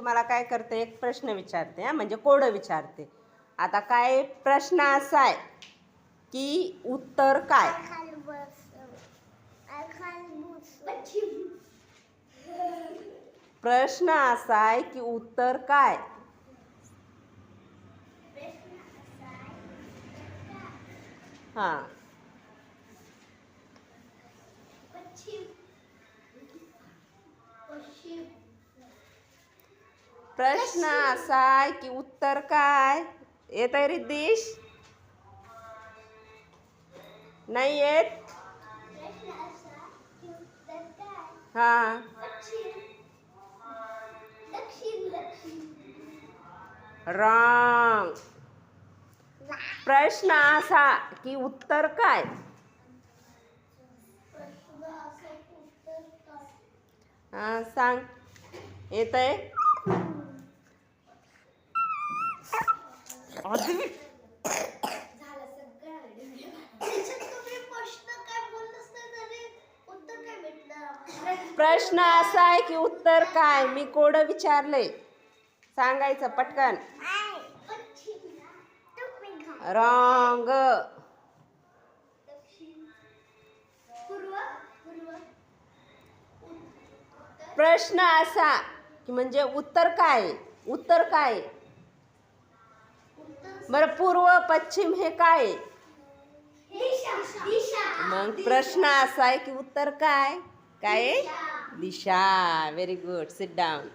तुम्हाला काय करते? एक प्रश्न विचारते हा म्हणजे कोडं विचारते. आता काय प्रश्न असा आहे की उत्तर काय? प्रश्न असा आहे की उत्तर काय? हां. प्रश्न असा आहे की उत्तर काय? येत आहे रिद्देश नाही येत? हा. रॉंग. प्रश्न असा की उत्तर काय? हा सांग. येत आहे? प्रश्न असा आहे की उत्तर काय? मी कोड विचारले सांगायचं पटकन. रॉंग. प्रश्न असा की म्हणजे उत्तर काय? उत्तर काय? बरं पूर्व पश्चिम हे काय? मग प्रश्न असा आहे की उत्तर काय? काय? दिशा. Very good sit down